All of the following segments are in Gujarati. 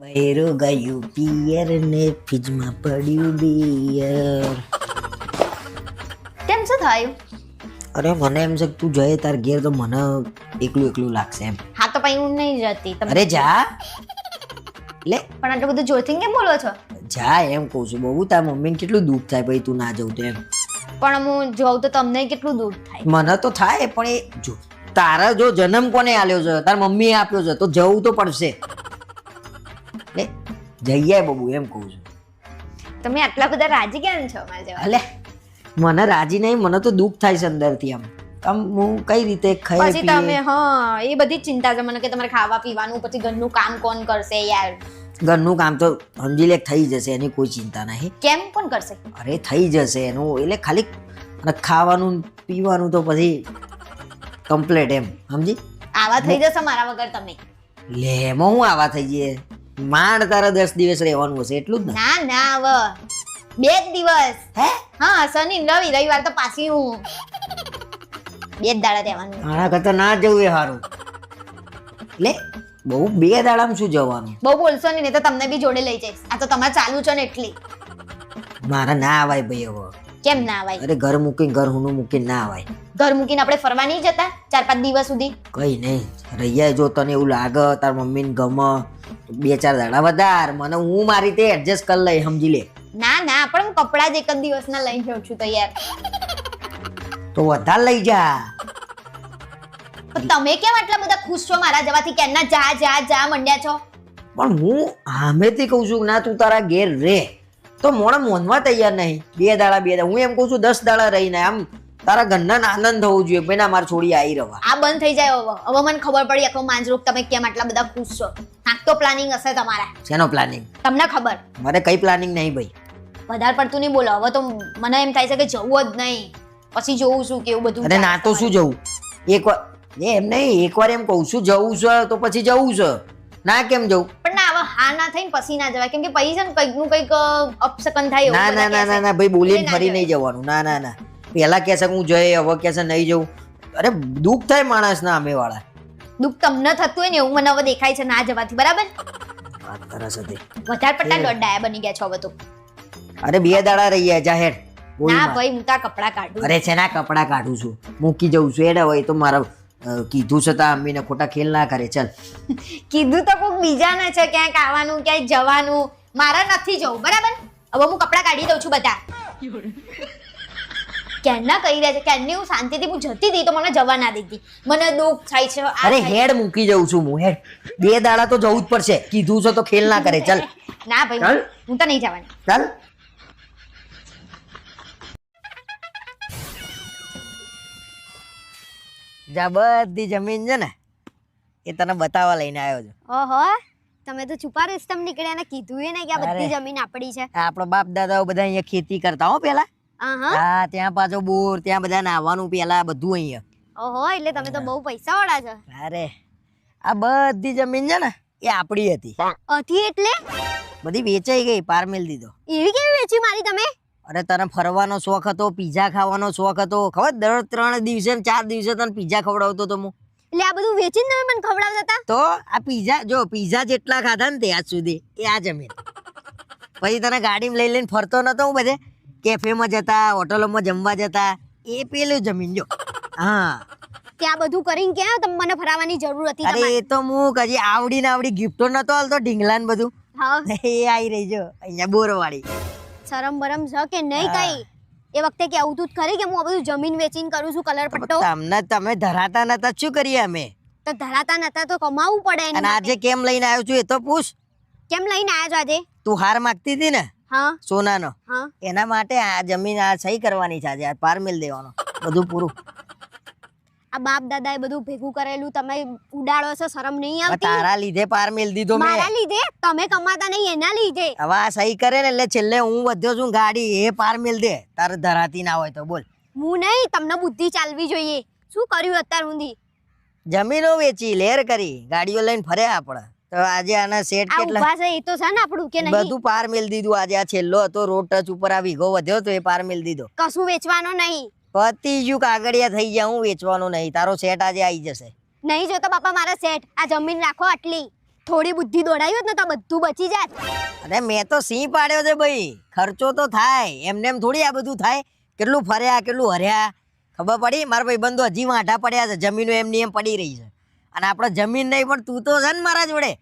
બૈરું ગયું પિયર ને ફ્રીજમાં પડ્યું બિયર કેમ શું થયું? અરે મને એમ છે કે તું જઈએ તાર ઘેર તો મને એકલું એકલું લાગશે એમ. હા તો પછી હું નહીં જતી. તમે અરે જા. લે. પણ આટલું બધું જોરથી કેમ બોલો છો? જા એમ કહું છું. બહુ તાર મમ્મીને કેટલું દુઃખ થાય ભાઈ તું ના જવું તો એમ. પણ હું જોઉં તો તમને કેટલું દૂર થાય? મને તો થાય પણ એ જો તારા જો જન્મ કોને આલ્યો છે? તાર મમ્મીએ આપ્યો છે તો જવું તો પડશે. જઈએ બબુ એમ કહું છું. તમે આટલા બધા રાજી કેમ છો મારા જેવા? અલે મને રાજી નહીં મને તો દુઃખ થાય છે અંદરથી આમ. આમ હું કઈ રીતે ખાઈ પછી તમે હા એ બધી ચિંતા છે મને કે તમારે ખાવા પીવાનું પછી ઘરનું કામ કોણ કરશે યાર? ઘરનું કામ તો સમજી લે થઈ જશે એની કોઈ ચિંતા નહીં. કેમ? કોણ કરશે? અરે થઈ જશે એનું એટલે ખાલી અને ખાવાનું પીવાનું તો પછી કમ્પ્લેટ એમ સમજી? આવા થઈ જશે મારા વગર તમે. લે એમાં હું આવા થઈ જઈએ? માંડ તારા દસ દિવસ રહેવાનું હશે એટલું જ ને? ના ના હવે. બે જ દિવસ. હે? હા શનિ રવિ રવિવાર તો પાછી હું. બે જ દાડા રહેવાનું. આના કરતા ના જવું એ સારું લે બહુ બે દાડામાં શું જવાનું? બહુ બોલશો નહીં નહીં તો તમને બી જોડે લઈ જઈશ. આ તો તમારે ચાલુ છે ને એટલી. મારા ના આવાય ભાઈ હવે. કેમ ના આવાય? અરે ઘર મૂકીને ઘર હું મૂકીને ના આવાય. ઘર મૂકીને આપણે ફરવા નહીં જતા? ચાર પાંચ દિવસ સુધી? કઈ નહીં રહ્યા જો તને એવું લાગે તાર મમ્મીને ગમે બે ચાર દાડા વધાર મને હું મારી રીતે એડજસ્ટ કરી લઈ સમજી લે. ના ના પણ હું કપડા જ એક જ દિવસના લઈ જાઉં છું તૈયાર. તો વધારે લઈ જા. પણ તમે કેમ આટલા બધા ખુશ છો? મારા જવાથી કેમના જા જા જા મંડ્યા છો? પણ હું હામેથી કહું છું ના તું તારા ઘેર રે. તો મોડા મોનવા તૈયાર નહીં. બે દાડા બે દાડા. હું એમ કહું છું દસ દાડા રહીને આમ તારા ઘરના આનંદ થવું જોઈએ. ભાઈ ના મારી છોડી આવી રવા. આ બંધ થઈ જાય હવે. હવે મને ખબર પડી આખો માંજરૂપ તમે કેમ આટલા બધા ખુશ છો. કાંક તો પ્લાનિંગ હશે તમારા. શેનો પ્લાનિંગ તમને ખબર? મને કઈ પ્લાનિંગ નહીં ભાઈ. વધારે પડતું નહીં બોલો. હવે તો મને એમ થાય છે કે જવું જ નહીં. પછી જોઉં છું કેવું બધું અરે ના તો શું જવું? એક વાર એ એમ નહીં એકવાર એમ કહું છું જવું છે તો પછી જવું છે. ના કેમ જવું? પણ ના હવે હા ના થઈને પછી ના જવાય. કેમ કે પછી છે ને કંઈકનું કંઈક અપસકન થાય ના ના ના ના ભાઈ બોલીને ફરી નહીં જવાનું. ના ના ના. પેલા કહેશે કે હું જઈ હવે કહેશે નહીં જવું. અરે દુઃખ થાય માણસના અમે વાળા દુઃખ તમને થતું હોય ને એવું મને હવે દેખાય છે ના જવાથી બરાબર? વાત વધારે પડતા દોડાયા બની ગયા છો હવે તો. અરે બે દાડા રહી ગયા જાહેર ના ભાઈ હું તાર કપડા કાઢું. અરે છે ના કપડા કાઢું છું. મૂકી જઉં છું. એડા હોય તો મારા કીધું છે તા અમીને ખોટા ખેલ ના કરે. ચાલ. કીધું તો કોઈક બીજાને છે ક્યાંક આવવાનું ક્યાંય જવાનું. મારા નથી જવું બરાબર? હવે હું કપડા કાઢી દઉં છું બધા. ક્યારના કહી રહ્યા છે? ક્યારની હું શાંતિથી હું જતી હતી તો મને જવા ના દીધી મને દુઃખ થાય છે અરે હેડ મૂકી જઉં છું હું હેડ. બે દાડા તો જવું જ પડશે. કીધું છે તો ખેલ ના કરે. ચાલ. ના ભાઈ હું તો નહીં જવાની. ચાલ. જા બધી જમીન છે ને એ તને બતાવવા લઈને આવ્યો છું. ઓહો તમે તો છુપા રસ્તમ નીકળ્યા ને કીધું એ ને કે આ બધી જમીન આપણી છે. આપણો બાપ દાદાઓ બધા અહીંયા ખેતી કરતા હો પેલા. હા ત્યાં પાછો બોર ત્યાં બધા નાહવાનું પેલા બધું અહીંયા. ઓહો એટલે તમે તો બહુ પૈસા વાળા છો. અરે આ બધી જમીન છે ને એ આપણી હતી. અથી એટલે? બધી વેચાઈ ગઈ પાર મેલ દીધો. એવી કેવી વેચી મારી તમે? અરે તને ફરવાનો શોખ હતો પીઝા ખાવાનો શોખ હતો ખબર દર ત્રણ દિવસે ચાર દિવસે તને પીઝા ખવડાવતો તો હું. એટલે આ બધું વેચીને તમે મને ખવડાવતા હતા? તો આ પીઝા જો પીઝા જેટલા ખાધા ને તે આજ સુધી એ આ જમીન. પછી તને ગાડીમાં લઈ લઈને ફરતો નતો હું બધે? કેફેમાં જતા હોટલોમાં જમવા જતા એ પેલું જમીન જો. હા. ત્યાં બધું કરીને ક્યાં તમે મને ફરાવાની જરૂર હતી અરે એ તો હું કજી આવડી ને આવડી ગિફ્ટો નતો હાલતો ઢીંગલા ને બધું. હા. એ આવી રહી જો અહીંયા બોરવાળી. શરમ બરમ છે કે નહીં કઈ? એ વખતે કેવું તું જ ખરી કે હું આ બધું જમીન વેચીને કરું છું કલર પટ્ટો? તમને તમે ધરાતા નતા શું કરીએ અમે? તો ધરાતા નતા તો કમાવું પડે અને આજે કેમ લઈને આવ્યો છું એ તો પૂછ. કેમ લઈને આવ્યો છો આજે? તું હાર માગતી હતી ને? હા? સોનાનો. હા. એના માટે આ જમીન આ સહી કરવાની છે આજે આ પાર મિલ દેવાનો બધું પૂરું. આ બાપ દાદાએ બધું ભેગું કરેલું તમે ઉડાડો છો શરમ નહીં આવતી? તારા લીધે પાર મિલ દીધો મેં. મારા લીધે? તમે કમાતા નહીં એના લીધે? હવે આ સહી કરે ને એટલે છેલ્લે હું વધ્યો છું ગાડી એ પાર મિલ દે. તારે ધરાતી ના હોય તો બોલ. હું નહીં તમને બુદ્ધિ ચાલવી જોઈએ. શું કર્યું અત્યાર સુધી? જમીનો વેચી લેર કરી ગાડીઓ લઈને ફરે આપણે. તો આજે આના સેટ કેટલા ઊભા છે એ તો છે ને આપણું કે નહીં? બધું પાર મેલ દીધું આજે. આ છેલ્લો હતો રોડ ટચ ઉપર આ વીઘો વધ્યો તો એ પાર મિલ દીધો. કશું વેચવાનો નહીં. પતી કાગળિયા થઈ ગયા હું વેચવાનો નહીં. તારો સેટ આજે આવી જશે. નહીં જોતો બાપા મારા સેટ આ જમીન રાખો આટલી. થોડી બુદ્ધિ દોડાવી હોત ને તો બધું બચી જાત. અરે મેં તો સિંહ પાડ્યો છે ભાઈ. ખર્ચો તો થાય. એમને એમ થોડી આ બધું થાય. કેટલું ફર્યા કેટલું હર્યા. ખબર પડી? મારા ભાઈ બંધો હજી વાંઢા પડ્યા છે. જમીનો એમની એમ પડી રહી છે. અને આપણે જમીન નહીં પણ તું તો છે ને મારા જોડે.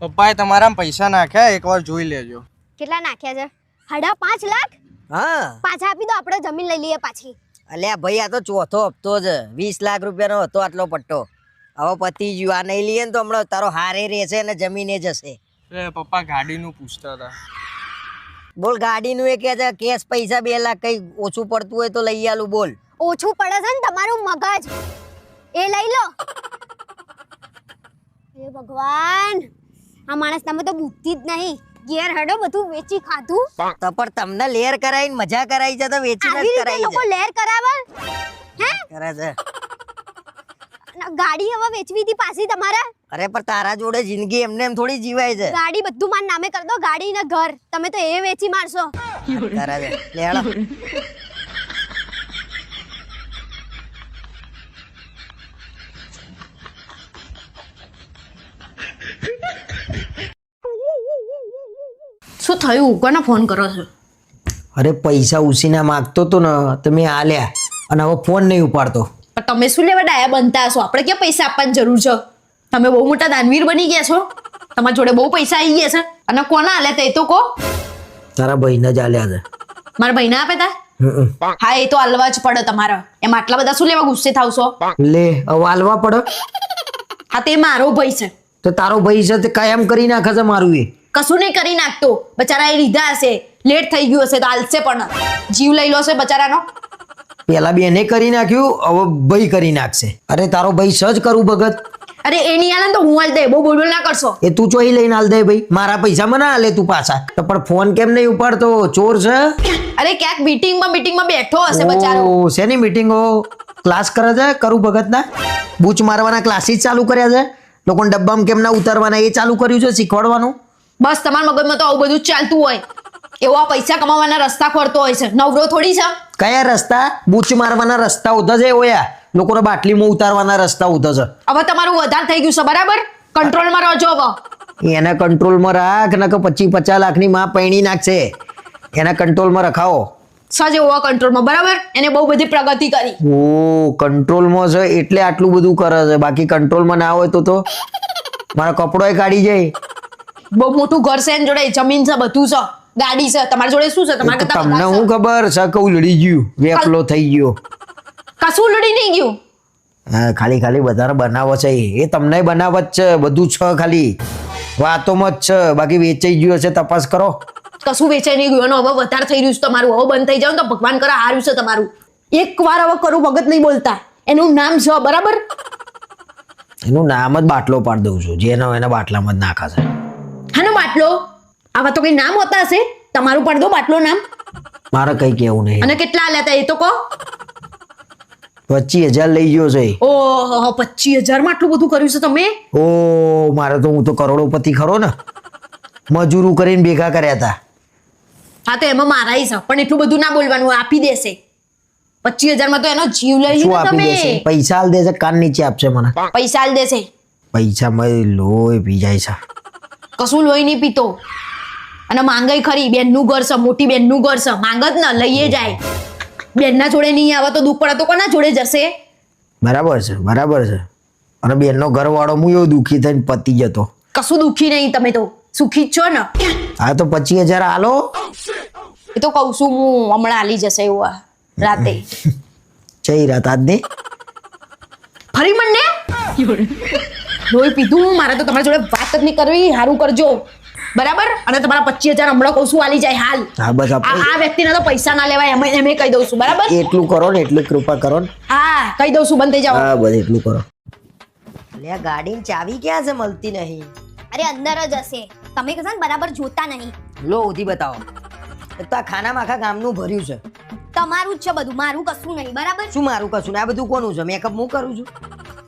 પપ્પાએ તમારા પૈસા નાખ્યા એકવાર જોઈ લેજો. કેટલા નાખ્યા છે? સાડા પાંચ લાખ? હા. પાછા આપી દો આપણે જમીન લઈ લઈએ પાછી. અલ્યા ભાઈ આ તો ચોથો હપ્તો છે. વીસ લાખ રૂપિયાનો હતો આટલો પટ્ટો. હવે પતી ગયું આ નહીં લઈએ ને તો હમણાં તારો હારે રહેશે અને જમીને જશે. પપ્પા ગાડીનું પૂછતા હતા. બોલ ગાડીનું એ કે છે કેશ પૈસા બે લાખ કઈ ઓછું પડતું હોય તો લઈ આલું બોલ. ઓછું પડે છે ને તમારું મગજ. એ લઈ લો. હે ભગવાન આ માણસ તમે તો બુદ્ધિ જ નહીં. ગેર હેડો બધું વેચી ખાધું. તો પણ તમને લેર કરાવીને મજા કરાવી છે તો વેચીને આવી કરાવી લોકો લેર કરાવે? હે? કરે છે. ગાડી હવે વેચવી હતી પાછી તમારે? અરે પણ તારા જોડે જિંદગી એમને એમ થોડી જીવાય છે. ગાડી બધું માર નામે કરી દો ગાડી ને ઘર. તમે તો એ વેચી મારશો. કરે શું થયું? કોને ફોન કરો છો. અરે પૈસા ઉસીના માગતો તો ને તમે આલ્યા અને હવે ફોન નહીં ઉપાડતો. પણ તમે શું લેવા ડાયા બનતા હશો? આપણે ક્યાં પૈસા આપવાની જરૂર છે? તમે બહુ મોટા દાનવીર બની ગયા છો. તમારા જોડે બહુ પૈસા આવી ગયા છે. અને કોના આલ્યા તે તો કહો. તારા ભાઈને જ આલ્યા છે. મારા ભાઈને આપે તા? હા એ તો આલવા જ પડે તમારે. એમ આટલા બધા શું લેવા ગુસ્સે થાવશો લે હવે આલવા પડે. હા તે મારો ભાઈ છે. તો તારો ભાઈ છે તે કાયમ કરી નાખે છે મારું એ. કશું નહીં કરી નાખતો. બચારા એ લીધા હશે. લેટ થઈ ગયું હશે તો આલશે પણ. જીવ લઈ લો છે બચારાનો. પેલા બેને કરી નાખ્યું હવે ભાઈ કરી નાખશે. અરે તારો ભાઈ સજ કરું ભગત. અરે એની આલે તો હું આલ દે બહુ બોલ બોલ ના કરશો. એ તું ચોઈ લઈને આલ દે ભાઈ. મારા પૈસા મને હાલે તું પાછા. તો પણ ફોન કેમ નહીં ઉપાડતો? ચોર છે. અરે ક્યાંક મીટિંગમાં મીટિંગમાં બેઠો હશે બચારો. શેની મીટિંગો ક્લાસ કરે છે? કરું ભગતના બૂચ મારવાના ક્લાસીસ ચાલુ કર્યા છે? લોકોને ડબ્બામાં કેમ ના ઉતારવાના? એ ચાલુ કર્યું છે શીખવાડવાનું? બસ તમારા મગજમાં તો આવું બધું ચાલતું હોય. એવો આ પૈસા કમાવાના રસ્તા ખોરતો હોય છે. નવરો થોડી છે? કયા રસ્તા? બૂચ મારવાના રસ્તા ઉધા છે ઓયા. લોકોને બાટલીમાં ઉતારવાના રસ્તા ઉધા છે. હવે તમારું વધારે થઈ ગયું છે બરાબર? કંટ્રોલમાં રહેજો હવે. એને કંટ્રોલમાં રાખ નકર પચીસ પચાસ લાખની માં પૈણી નાખશે. એને કંટ્રોલમાં રખાવો. સાજે ઓવા કંટ્રોલમાં બરાબર? એને બહુ બધી પ્રગતિ કરી. ઓ કંટ્રોલમાં છે એટલે આટલું બધું કરે છે. બાકી કંટ્રોલમાં ના હોય તો તો? મારા કપડોય કાઢી જાય. બહુ મોટું ઘર છે એની જોડે જમીન છે બધું છે ગાડી છે તમારી જોડે શું છે? તમારે કરતા તમને હું ખબર છે કે લડી ગયું વેપલો થઈ ગયો. કશું લડી નહીં ગયું? હા ખાલી ખાલી વધારે બનાવો છે એ. તમને બનાવ જ છે બધું છે ખાલી. વાતોમાં જ છે બાકી વેચાઈ ગયું હશે તપાસ કરો. કશું વેચાઈ નહીં ગયું હવે વધારે થઈ રહ્યું છે તમારું. હવે બંધ થઈ જાવ તો ભગવાન કરે હાર્યું છે તમારું. એક વાર હવે કરું ભગત નહીં બોલતા. એનું નામ છે બરાબર? એનું નામ જ બાટલો પાડી દઉં છું જેનો એના બાટલામાં જ નાખા હાનો બાટલો? આવા તો કઈ નામ હોતા હશે? તમારું પણ દો બાટલો નામ. મારે કઈ કેવું નહીં. અને કેટલા લેતા એ તો કહો. પચીસ હજાર લઈ ગયો છે. ઓહો પચીસ હજારમાં આટલું બધું કર્યું છે તમે? ઓ મારે તો હું તો કરોડોપતિ ખરો ને. મજૂરું કરીને ભેગા કર્યા હતા હા તો એમાં મારા છે પણ એટલું બધું ના બોલવાનું આપી દેશે. પચીસ હજારમાં તો એનો જીવ લઈ લીધો તમે. પૈસા આલ દેશે કાન નીચે આપશે મને. પૈસા આલ દેશે. પૈસા મય લોય પી જાય છે. કશું લોહી નહીં પીતો. અને માંગે ખરી બેનનું ઘર છે મોટી બેનનું ઘર છે. માંગત ના લઈએ જાય. બેનના જોડે નહીં આવે તો દુઃખ પડે તો કોના જોડે જશે? બરાબર છે બરાબર છે. અને બેનનો ઘરવાળો હું એવો દુઃખી થઈને પતી જતો. કશું દુઃખી નહીં તમે તો. સુખી જ છો ને? હા તો પચીસ હજાર આલો. એ તો કહું છું હું હમણાં આલી જશે એવું આ રાતે. જઈ રાત આજની. ફરી મને? લોહી પીધું મારે તો તમારી જોડે વાત જ નહીં કરવી સારું કરજો. બરાબર? અને તમારા પચીસ હજાર હમણાં કહું છું આલી જાય હાલ. હા બસ આ વ્યક્તિને તો પૈસા ના લેવાય એમ એમ કહી દઉં છું બરાબર? એટલું કરો ને એટલી કૃપા કરો ને. હા કહી દઉં છું બંધ થઈ જાઓ. હા બસ એટલું કરો. લે ગાડીની ચાવી ક્યાં છે મળતી નહીં? અરે અંદર જ હશે. તમે કહેશો ને બરાબર જોતા નહીં. લો ઉધી બતાવો. તો આ ખાનામાં આખા ગામનું ભર્યું છે. તમારું જ છે બધું મારું કશું નહીં બરાબર? શું મારું કશું ને આ બધું કોનું છે? મેકઅપ હું કરું છું?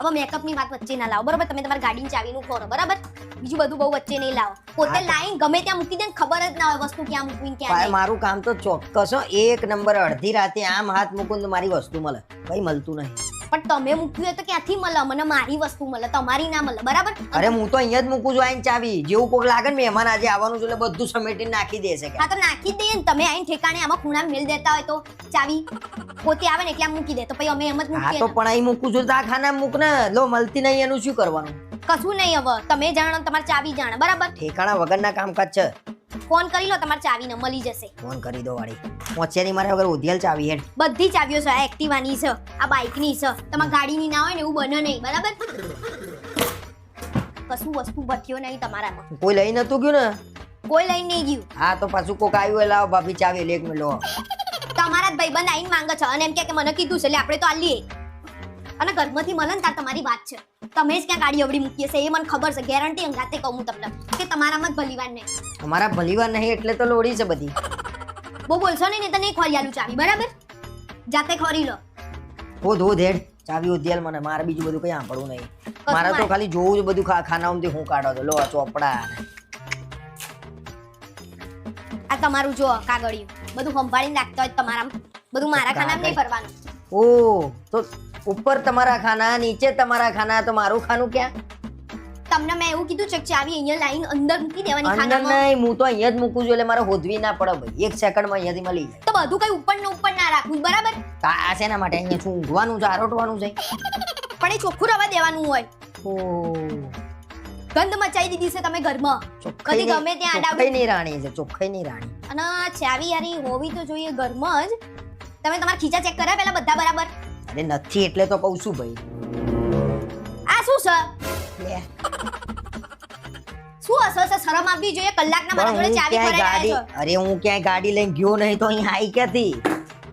હવે મેકઅપની વાત વચ્ચે ના લાવો. બરાબર? તમે તમારી ગાડીની ચાવીનું ખોરો બરાબર? બીજું બધું બહુ વચ્ચે નહીં લાવો. પોતે લાઈન ગમે ત્યાં મૂકી દે ને ખબર જ ના હોય વસ્તુ ક્યાં મૂકવી ને ક્યાં ભાઈ મારું કામ તો ચોક્કસ એક નંબર અડધી રાતે આમ હાથ મૂકું તો મારી વસ્તુ મળે. ભાઈ મળતું નહીં. પણ તમે મૂક્યું તો ક્યાંથી મળે? મને મારી વસ્તુ મળે તમારી ના મળે બરાબર? અરે હું તો અહીંયા જ મૂકું છું આઈને ચાવી. જેવું કોક લાગે ને મહેમાન આજે આવવાનું છે એટલે બધું સમેટીને નાખી દેશે હા તો નાખી દે ને. તમે આઈને ઠેકાણે આમાં ખૂણા મેલ દેતા હોય તો ચાવી પોતે આવે ને એટલે આમ મૂકી દે. તો પછી અમે એમ જ મૂકીએ તો પણ અહીં મૂકું છું તો આ ખાના મૂક ને. લો મળતી નહીં એનું શું કરવાનું? કશું નહીં હવે. તમે જાણો તમારી ચાવી જાણે બરાબર? ઠેકાણા વગરના કામકાજ છે. ફોન કરી લો તમારી ચાવીને મળી જશે. ફોન કરી દો વાળી. પહોંચ્યાની મારે વગર ઉધિયાલ ચાવી હેડ. બધી ચાવીઓ છે આ એક્ટિવાની છે આ બાઇકની છે. તમારી ગાડીની ના હોય ને એવું બને નહીં બરાબર? કશું વસ્તુ બચ્યો નહીં તમારામાં. કોઈ લઈ નતું ગયું ને? કોઈ લઈ નહીં ગયું. હા તો પાછું કોક આવ્યું લાવો ભાભી ચાવી લેક લો. તમારા ભાઈબંધ આઈને માંગે છે અને એમ કે કે મને કીધું છે એટલે આપણે તો આલીએ. અને ઘરમાંથી મળે ને તાર તમારી વાત છે. તમે જ ક્યાં ગાડી અવડી મૂકી હશે એ મને ખબર છે ગેરંટી અંગાતે કહું તમને કે તમારામાં જ ભલીવાર નહીં. તમારા ભલીવાર નહીં એટલે તો લોડી છે બધી. બહુ બોલશો નહીં તને ખોરી આલું ચાવી બરાબર? જાતે ખોરી લો. હોધ હોધ હેડ ચાવી ઉધિયાલ મને મારે બીજું બધું કઈ સાંભળવું નહીં. મારે તો ખાલી જોવું જ બધું ખાનામાંથી હું કાઢો તો. લો આ ચોપડા આ તમારું જો કાગળિયું. બધું સંભાળીને રાખતા હોય તમારા બધું મારા ખાનામાં નહીં ફરવાનું ઓ તો ઉપર તમારા ખાના નીચે તમારા ખાના તો મારું ખાનું ક્યાં? તમને મેં એવું કીધું છે કે ચાવી અહીંયા લાઈન અંદર મૂકી દેવાની અંદર ખાનામાં? નહીં હું તો અહીંયા જ મૂકું છું એટલે મારે હોદવી ના પડે ભાઈ. એક સેકન્ડમાં અહીંયાથી મળી જાય. તો બધું કઈ ઉપર ને ઉપર ના રાખવું બરાબર? તો આ શેના માટે અહીંયા શું ઊંઘવાનું છે આરોટવાનું છે? પણ એ ચોખ્ખું રવા દેવાનું હોય. ઓ. ગંધ મચાઈ દીધી છે તમે ઘરમાં. ચોખ્ખાઈ કદી ગમે ત્યાં ચોખ્ખાઈ આડાવડી ની રાણી છે ચોખ્ખાઈ ની રાણી. અને ચાવી યારી હોવી તો જોઈએ ઘરમાં જ. તમે તમારા ખીચા ચેક કર્યા પેલા બધા બરાબર? અરે નથી એટલે તો કહું છું ભાઈ. આ શું છે? લે, શું હશે છે? શરમ આપવી જોઈએ? કલાકના મારા જોડે ચાવી ક્યાંય ગાડી અરે હું ક્યાંય ગાડી લઈને ગયો નહીં તો અહીં હાઈ ક્યાંથી?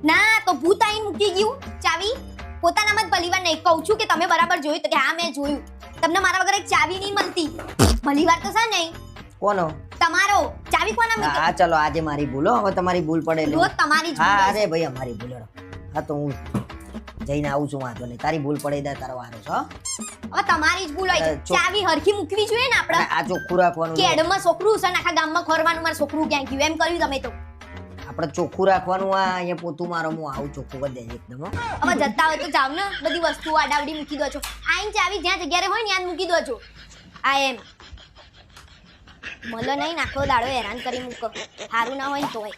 ના તો ભૂત આઈને મૂકી ગયું ચાવી. પોતાનામાં જ ભલીવાર નહીં. કહું છું કે તમે બરાબર જોયું તો કે હા મેં જોયું. તમને મારા વગર એક ચાવી નહીં મળતી. ભલીવાર તો છે નહીં કોનો? તમારો. ચાવી કોના મૂકે? હા ચલો આજે મારી ભૂલો હવે તમારી ભૂલ પડે એટલે તમારી હા અરે ભાઈ અમારી ભૂલ હા તો હું જઈને આવું છું વાંધો નહીં. તારી ભૂલ પડે દે તારો વારો છે? હવે તમારી જ ભૂલ હોય. છે. ચો- ચાવી હરખી મૂકવી જોઈએ ને આપણે? આ ચોખ્ખું રાખવાનું છે. કેડમાં છોકરું છે ને આખા ગામમાં ખોરવાનું મારું છોકરું ક્યાં ગયું? એમ કર્યું તમે તો. આપણે ચોખ્ખું રાખવાનું આ અહીંયા પોતું મારો હું આવું ચોખ્ખું કરી દેજે એકદમ હો. હવે જતા હોય તો જાવ ને બધી વસ્તુઓ આડાવડી મૂકી દો છો. આઈન ચાવી જ્યાં જગ્યાએ હોય ને ત્યાં જ મૂકી દો છો. આ એમ. મળે નહીં નાખો દાડો હેરાન કરી મૂકો. સારું ના હોય ને તોય.